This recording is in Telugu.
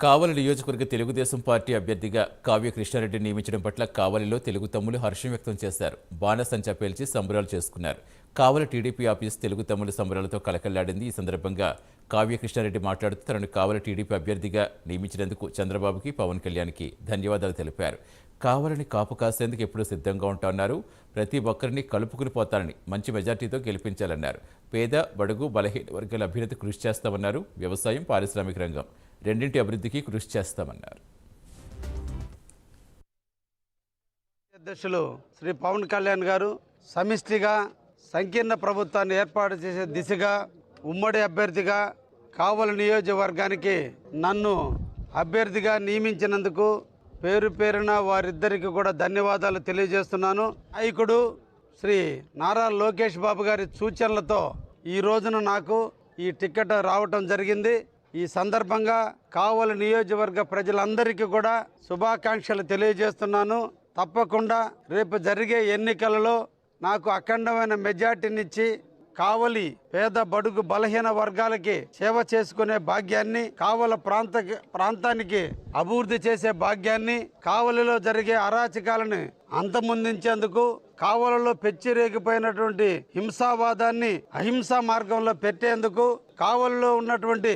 కావలి నియోజకవర్గ తెలుగుదేశం పార్టీ అభ్యర్థిగా కావ్య కృష్ణారెడ్డి నియమించడం పట్ల కావలిలో తెలుగు తమ్ములు హర్షం వ్యక్తం చేశారు. బాణసంచా పేల్చి సంబరాలు చేసుకున్నారు. కావలి టీడీపీ ఆఫీస్ తెలుగు తమ్ముల సంబరాలతో కలకల్లాడింది. ఈ సందర్భంగా కావ్య కృష్ణారెడ్డి మాట్లాడుతూ తనను కావలి టీడీపీ అభ్యర్థిగా నియమించినందుకు చంద్రబాబుకి పవన్ కళ్యాణ్కి ధన్యవాదాలు తెలిపారు. కావాలని కాపు కాసేందుకు ఎప్పుడూ సిద్ధంగా ఉంటామన్నారు ప్రతి ఒక్కరిని కలుపుకుని పోతారని మంచి మెజార్టీతో గెలిపించాలన్నారు. పేద బడుగు బలహీన వర్గాల అభ్యున్నతి కృషి చేస్తామన్నారు. వ్యవసాయం పారిశ్రామిక రంగం. రెండింటి అభివృద్ధికి కృషి చేస్తామన్నారు. అధ్యక్షులు శ్రీ పవన్ కళ్యాణ్ గారు సమిష్టిగా సంకీర్ణ ప్రభుత్వాన్ని ఏర్పాటు చేసే దిశగా ఉమ్మడి అభ్యర్థిగా కావల నియోజకవర్గానికి నన్ను అభ్యర్థిగా నియమించినందుకు పేరు పేరున వారిద్దరికి కూడా ధన్యవాదాలు తెలియజేస్తున్నాను. నాయకుడు శ్రీ నారా లోకేష్ బాబు గారి సూచనలతో ఈ రోజున నాకు ఈ టికెట్ రావటం జరిగింది. ఈ సందర్భంగా కావలి నియోజకవర్గ ప్రజలందరికీ కూడా శుభాకాంక్షలు తెలియజేస్తున్నాను. తప్పకుండా రేపు జరిగే ఎన్నికలలో నాకు అఖండమైన మెజార్టీనిచ్చి కావలి పేద బడుగు బలహీన వర్గాలకి సేవ చేసుకునే భాగ్యాన్ని కావల ప్రాంత ప్రాంతానికి అభివృద్ధి చేసే భాగ్యాన్ని కావలిలో జరిగే అరాచకాలను అంతమొందించేందుకు కావలలో పెచ్చిరేగిపోయినటువంటి హింసావాదాన్ని అహింసా మార్గంలో పెట్టేందుకు కావలిలో ఉన్నటువంటి